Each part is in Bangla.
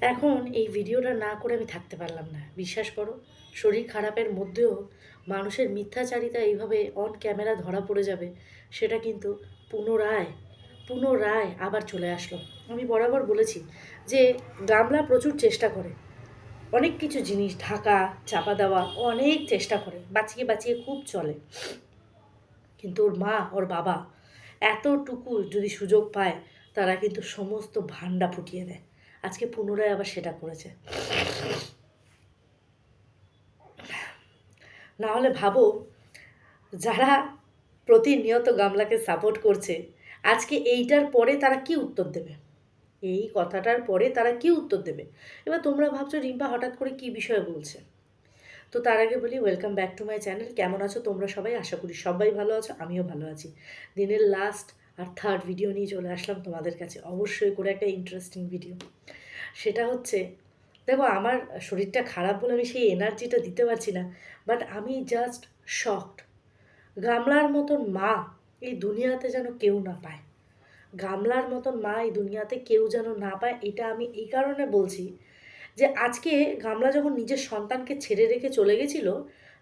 এখন এই ভিডিওটা না করে আমি থাকতে পারলাম না। বিশ্বাস করো, শরীর খারাপের মধ্যেও মানুষের মিথ্যাচারিতা এইভাবে অন ক্যামেরা ধরা পড়ে যাবে, সেটা কিন্তু পুনরায় পুনরায় আবার চলে আসলো। আমি বরাবর বলেছি যে গামলা প্রচুর চেষ্টা করে। অনেক কিছু জিনিস, ঢাকা, চাপা দেওয়া, অনেক চেষ্টা করে, বাঁচিয়ে বাঁচিয়ে খুব চলে। কিন্তু ওর মা, ওর বাবা এতটুকু যদি সুযোগ পায়, তারা কিন্তু সমস্ত ভান্ডা ফুটিয়ে দেয়। আজকে পুনরায় আবার সেটা করেছে। না হলে ভাবো, যারা প্রতিনিয়ত গামলাকে সাপোর্ট করছে, আজকে এইটার পরে তারা কি উত্তর দেবে? এই কথাটার পরে তারা কি উত্তর দেবে? এবার তোমরা ভাবছ রিম্পা হঠাৎ করে কি বিষয়ে বলছে? তো তার আগে বলি welcome back to my channel কেমন আছো তোমরা সবাই? আশা করি সবাই ভালো আছো, আমিও ভালো আছি। দিনের লাস্ট আর থার্ড ভিডিও নিয়ে চলে আসলাম তোমাদের কাছে। অবশ্যই করে একটা ইন্টারেস্টিং ভিডিও সেটা হচ্ছে, দেখো আমার শরীরটা খারাপ বলে আমি সেই এনার্জিটা দিতে পারছি না বাট আমি জাস্ট শকড গামলার মতন মা এই দুনিয়াতে যেন কেউ না পায়। গামলার মতন মা এই দুনিয়াতে কেউ যেন না পায়, এটা আমি এই কারণে বলছি যে আজকে গামলা যখন নিজের সন্তানকে ছেড়ে রেখে চলে গেছিল,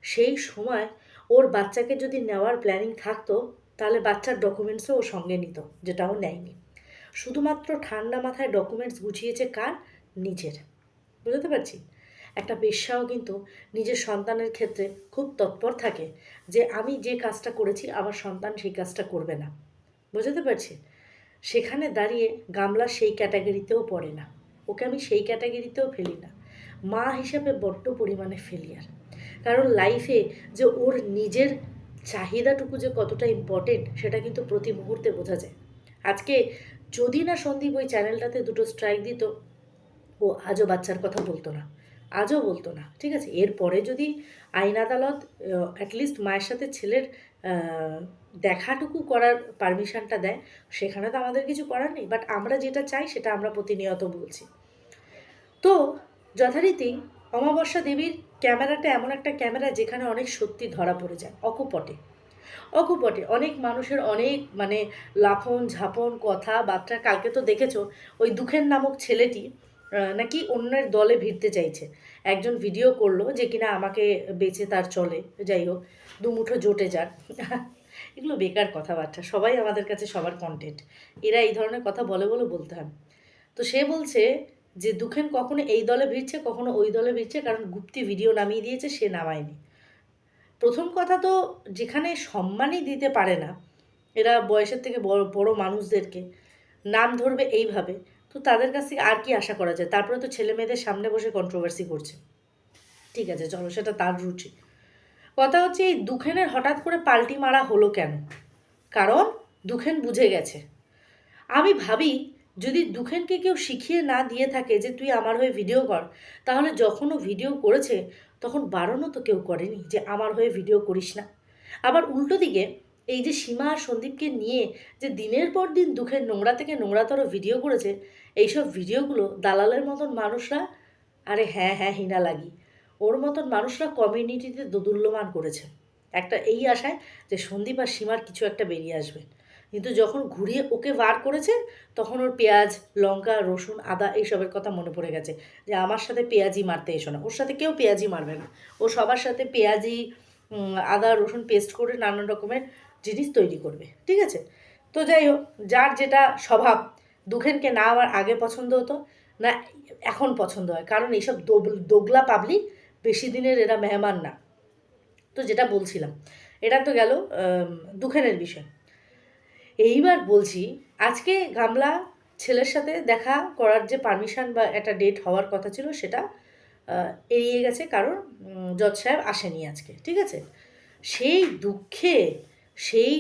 সেই সময় ওর বাচ্চাকে যদি নেওয়ার প্ল্যানিং থাকতো, তাহলে বাচ্চার ডকুমেন্টসও ও সঙ্গে নিত, যেটা ও নেয়নি। শুধুমাত্র ঠান্ডা মাথায় ডকুমেন্টস গুছিয়েছে কার? নিজের। বুঝতে পারছি? একটা বেশ্যাও কিন্তু নিজের সন্তানের ক্ষেত্রে খুব তৎপর থাকে যে আমি যে কাজটা করেছি, আমার সন্তান সেই কাজটা করবে না। বুঝতে পারছি? সেখানে দাঁড়িয়ে গামলা সেই ক্যাটাগরিতেও পড়ে না। ওকে আমি সেই ক্যাটাগরিতেও ফেলি না। মা হিসাবে বড্ড পরিমাণে ফেলিয়ার কারণ লাইফে যে ওর নিজের চাহিদাটুকু যে কতটা ইম্পর্টেন্ট সেটা কিন্তু প্রতি মুহূর্তে বোঝা যায়। আজকে যদি না সন্দীপ ওই চ্যানেলটাতে দুটো স্ট্রাইক দিত ও আজও বাচ্চার কথা বলতো না। আজও বলতো না, ঠিক আছে? এরপরে যদি আইন আদালত অ্যাটলিস্ট মায়ের সাথে ছেলের দেখাটুকু করার পারমিশনটা দেয়, সেখানে তো আমাদের কিছু করার নেই। বাট আমরা যেটা চাই, সেটা আমরা প্রতিনিয়ত বলছি। তো যথারীতি অমাবস্যা দেবীর ক্যামেরাটা এমন একটা ক্যামেরা যেখানে অনেক সত্যি ধরা পড়ে যায়, অকুপটে। অকুপটে, অনেক মানুষের অনেক মানে লাফন ঝাপন কথা বার্তা কালকে তো দেখেছ, ওই দুঃখের নামক ছেলেটি নাকি অন্যের দলে ভিড়তে চাইছে। একজন ভিডিও করল যে কিনা আমাকে বেঁচে তার চলে। যাই হোক, দুমুঠো জোটে যার এগুলো বেকার কথাবার্তা। সবাই আমাদের কাছে সবার কন্টেন্ট এরা এই ধরনের কথা বলে বলে বলতে হয়। তো সে বলছে যে, দুঃখেন কখনো এই দলে ভিড়ছে, কখনো ওই দলে ভিড়ছে, কারণ গুপ্তি ভিডিও নামিয়ে দিয়েছে, সে নামায়নি। প্রথম কথা তো যেখানে সম্মানই দিতে পারে না, এরা বয়সের থেকে বড় বড় মানুষদেরকে নাম ধরবে এইভাবে। তো তাদের কাছ থেকে আর কি আশা করা যায়? তারপরে তো ছেলে মেয়েদের সামনে বসে কন্ট্রোভার্সি করছে। ঠিক আছে, চলো, সেটা তার রুচি। কথা হচ্ছে, এই দুখেনের হঠাৎ করে পাল্টি মারা হলো কেন? কারণ দুখেন বুঝে গেছে। আমি ভাবি, যদি দুখেনকে কেউ শিখিয়ে না দিয়ে থাকে যে তুই আমার হয়ে ভিডিও কর, তাহলে যখন ও ভিডিও করেছে, তখন বারণও তো কেউ করেনি যে আমার হয়ে ভিডিও করিস না। আবার উল্টো দিকে এই যে সীমা আর সন্দীপকে নিয়ে যে দিনের পর দিন দুঃখের নোংরা থেকে নোংরাতর ভিডিও করেছে, এইসব ভিডিওগুলো দালালের মতন মানুষরা, আরে হ্যাঁ হ্যাঁ হিনা লাগি, ওর মতন মানুষরা কমিউনিটিতে দোদুল্যমান করেছে। একটা এই আশায় যে সন্দীপ আর সীমার কিছু একটা বেরিয়ে আসবে। কিন্তু যখন ঘুরিয়ে ওকে বার করেছে, তখন ওর পেঁয়াজ, লঙ্কা, রসুন, আদা এইসবের কথা মনে পড়ে গেছে যে আমার সাথে পেঁয়াজি মারতে এসো না। ওর সাথে কেউ পেঁয়াজি মারবে না। ও সবার সাথে পেঁয়াজি আদা, রসুন পেস্ট করে নানান রকমের জিনিস তৈরি করবে, ঠিক আছে? তো যাই হোক, যার যেটা স্বভাব, দুখেনকে না আমার আগে পছন্দ হতো, না এখন পছন্দ হয়। কারণ এইসব দোগলা পাবলিক বেশি দিনের এরা মেহমান না। তো যেটা বলছিলাম, এটা তো গেল দুখেনের বিষয়। এইবার বলছি, আজকে গামলা ছেলের সাথে দেখা করার যে পারমিশন বা একটা ডেট হওয়ার কথা ছিল, সেটা এড়িয়ে গেছে। কারণ জজ সাহেব আসেনি আজকে, ঠিক আছে? সেই দুঃখে সেই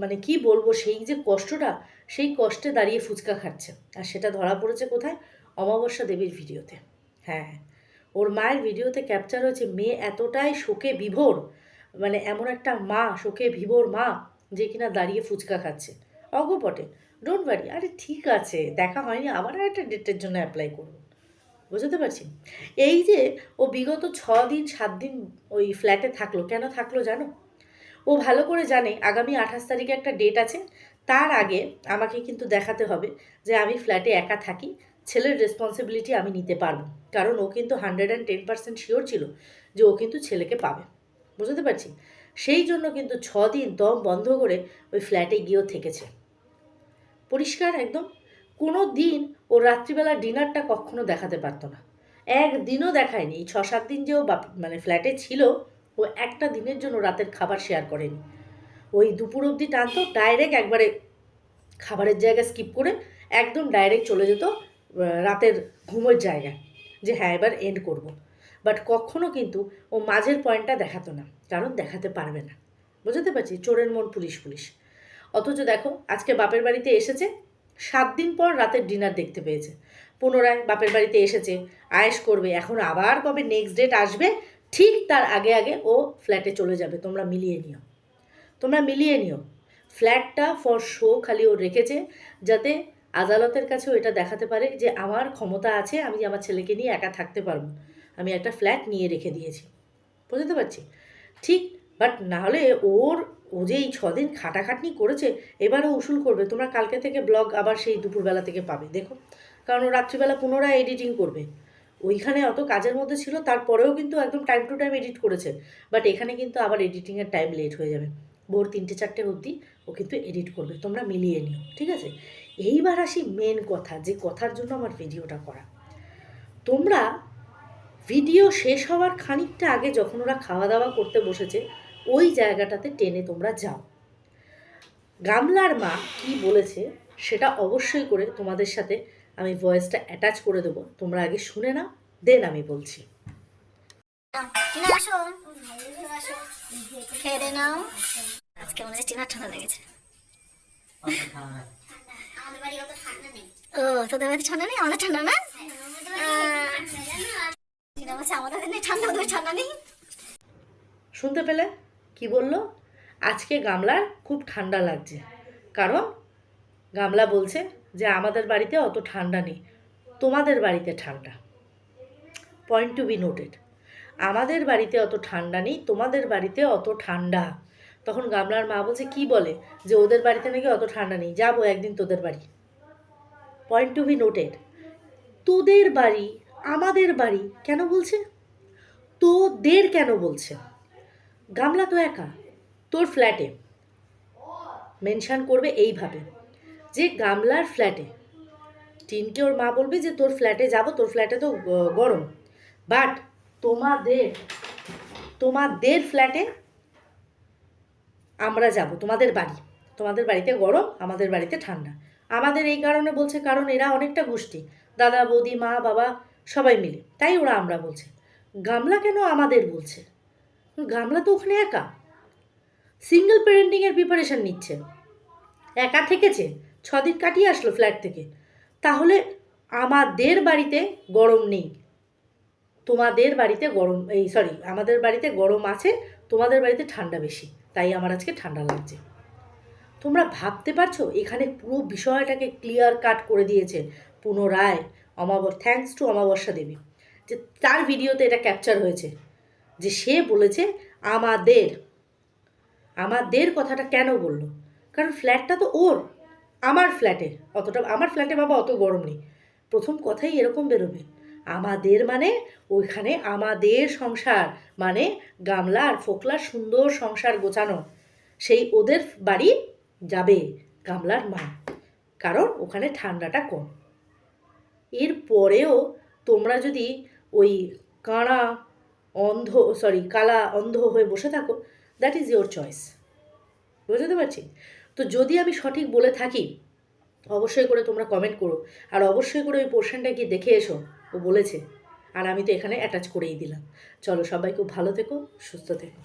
মানে কি বলব, সেই যে কষ্টটা, সেই কষ্টে দাঁড়িয়ে ফুচকা খাচ্ছে। আর সেটা ধরা পড়েছে কোথায়? অমাবস্যা দেবীর ভিডিওতে। হ্যাঁ ওর মায়ের ভিডিওতে ক্যাপচার হয়েছে, মেয়ে এতটাই শোকে বিভোর মানে এমন একটা মা, শোকে বিভোর মা, যে কিনা দাঁড়িয়ে ফুচকা খাচ্ছে। অগপটে ডোন্ট ওয়ারি আরে ঠিক আছে, দেখা হয়নি, আবার একটা ডেটের জন্য অ্যাপ্লাই করব। বুঝতে পারছি? এই যে ও বিগত ছ দিন সাত দিন ওই ফ্ল্যাটে থাকল, কেন থাকল জানো? ও ভালো করে জানে আগামী আঠাশ তারিখে একটা ডেট আছে, তার আগে আমাকে কিন্তু দেখাতে হবে যে আমি ফ্ল্যাটে একা থাকি, ছেলের রেসপন্সিবিলিটি আমি নিতে পারব। কারণ ও কিন্তু hundred and ten percent sure ছিল যে ও কিন্তু ছেলেকে পাবে। বুঝতে পারছি? সেই জন্য কিন্তু ছ দিন দম বন্ধ করে ওই ফ্ল্যাটে গিয়েও থেকেছে। পরিষ্কার একদম? কোনো দিন ও রাত্রিবেলা ডিনারটা কখনো দেখাতে পারতো না। একদিনও দেখায়নি। ছ সাত দিন যে ও মানে ফ্ল্যাটে ছিল ও একটা দিনের জন্য রাতের খাবার শেয়ার করেনি। ওই দুপুর অবধি টানতো ডাইরেক্ট একবারে খাবারের জায়গা স্কিপ করে একদম ডাইরেক্ট চলে যেত রাতের ঘুমের জায়গায় যে হ্যাঁ এবার এন্ড করব। বাট কখনো কিন্তু ও মাঝের পয়েন্টটা দেখাতো না, কারণ দেখাতে পারবে না। বুঝতে পারছি? চোরের মন পুলিশ পুলিশ। অথচ দেখো, আজকে বাপের বাড়িতে এসেছে, সাত দিন পর রাতের ডিনার দেখতে পেয়েছে। পুনরায় বাপের বাড়িতে এসেছে আয়েস করবে, এখন আবার কবে নেক্সট ডেট আসবে ঠিক তার আগে আগে ও ফ্ল্যাটে চলে যাবে, তোমরা মিলিয়ে নিও। তোমরা মিলিয়ে নিও। ফ্ল্যাটটা ফর শো খালি ও রেখেছে যাতে আদালতের কাছেও এটা দেখাতে পারে যে আমার ক্ষমতা আছে, আমি আমার ছেলেকে নিয়ে একা থাকতে পারব। আমি একটা ফ্ল্যাট নিয়ে রেখে দিয়েছি। বুঝতে পারছি? ঠিক বাট নাহলে ওর, ও যে এই ছদিন খাটাখাটনি করেছে, এবারও উসুল করবে। তোমরা কালকে থেকে ব্লগ আবার সেই দুপুরবেলা থেকে পাবে, দেখো। কারণ ও রাত্রিবেলা পুনরায় এডিটিং করবে। ওইখানে অত কাজের মধ্যে ছিল, তারপরেও কিন্তু একদম টাইম টু টাইম এডিট করেছে। বাট এখানে কিন্তু আবার এডিটিংয়ের টাইম লেট হয়ে যাবে। ভোর তিনটে চারটে অবধি ও কিন্তু এডিট করবে। তোমরা মিলিয়ে নিও, ঠিক আছে? এইবার আসি মেন কথা, যে কথার জন্য আমার ভিডিওটা করা। তোমরা ভিডিও শেষ হওয়ার খানিকটা আগে যখন ওরা খাওয়া দাওয়া করতে বসেছে, ওই জায়গাটাতে টেনে তোমরা যাও। গামলার মা কি বলেছে, সেটা অবশ্যই করে তোমাদের সাথে আমি ভয়েসটা অ্যাটাচ করে দেবো। তোমরা আগে শুনে নাও দেন আমি বলছি। টিনা আসো। আসো খেয়ে দে নাও। আজকে মনে হচ্ছে টিনার ঠান্ডা লেগেছে। ও তোদের বাড়িতে ঠান্ডা নেই? আমাদের ঠান্ডা না? আহ, টিনা বলছে আমাদের নেই ঠান্ডা ওদের ঠান্ডা নেই। শুনতে পেলে? কি বলল? আজকে গামলার খুব ঠান্ডা লাগছে। কারণ গামলা বলছে যে আমাদের বাড়িতে অত ঠান্ডা নেই, তোমাদের বাড়িতে ঠান্ডা। পয়েন্ট টু বি নোটেড আমাদের বাড়িতে অত ঠান্ডা নেই, তোমাদের বাড়িতে অত ঠান্ডা। তখন গামলার মা বলছে, কি বলে যে ওদের বাড়িতে নাকি অত ঠান্ডা নেই? যাব একদিন তোদের বাড়ি। পয়েন্ট টু বি নোটেড তোদের বাড়ি, আমাদের বাড়ি কেন বলছে? তোদের কেন বলছে? গামলা তো একা, তোর ফ্ল্যাটে মেনশান করবে এইভাবে। যে গামলার ফ্ল্যাটে। টিনকে ওর মা বলবে যে, তোর ফ্ল্যাটে যাব, তোর ফ্ল্যাটে তো গরম। বাট তোমাদের তোমাদের ফ্ল্যাটে আমরা যাব, তোমাদের বাড়ি। তোমাদের বাড়িতে গরম, আমাদের বাড়িতে ঠান্ডা। আমাদের এই কারণে বলছে, কারণ এরা অনেকটা গোষ্ঠী। দাদা, বৌদি, মা, বাবা, সবাই মিলে। তাই ওরা আমরা বলছে। গামলা কেন আমাদের বলছে? গামলা তো ওখানে একা। সিঙ্গেল প্যারেন্টিংয়ের প্রিপারেশান নিচ্ছে। একা থেকেছে। ছদিন কাটিয়ে আসলো ফ্ল্যাট থেকে। তাহলে আমাদের বাড়িতে গরম নেই। তোমাদের বাড়িতে গরম, এই সরি আমাদের বাড়িতে গরম আছে, তোমাদের বাড়িতে ঠান্ডা বেশি, তাই আমার আজকে ঠান্ডা লাগছে। তোমরা ভাবতে পারছ, এখানে পুরো বিষয়টাকে ক্লিয়ার কাট করে দিয়েছে পুনরায় অমাবর থ্যাঙ্কস টু অমাবস্যা দেবী, যে তার ভিডিওতে এটা ক্যাপচার হয়েছে, যে সে বলেছে আমাদের আমাদের কথাটা কেন বলল? কারণ ফ্ল্যাটটা তো ওর। আমার ফ্ল্যাটে অতটা, আমার ফ্ল্যাটে বাবা অত গরম নেই। প্রথম কথাই এরকম বেরোবে। আমাদের মানে ওইখানে আমাদের সংসার মানে গামলা আর ফোকলার সুন্দর সংসার গোছানো। সেই ওদের বাড়ি যাবে গামলার মা, কারণ ওখানে ঠান্ডাটা কম। এর পরেও তোমরা যদি ওই কাঁড়া, অন্ধ সরি কালা, অন্ধ হয়ে বসে থাকো দ্যাট ইজ ইয়োর চয়েস বুঝতে পারছি? তো যদি আমি সঠিক বলে থাকি, অবশ্যই করে তোমরা কমেন্ট করো। আর অবশ্যই করে ওই পোর্শনটা গিয়ে দেখে এসো, ও বলেছে। আর আমি তো এখানে অ্যাটাচ করেই দিলাম। চলো সবাই খুব ভালো থেকো, সুস্থ থেকো।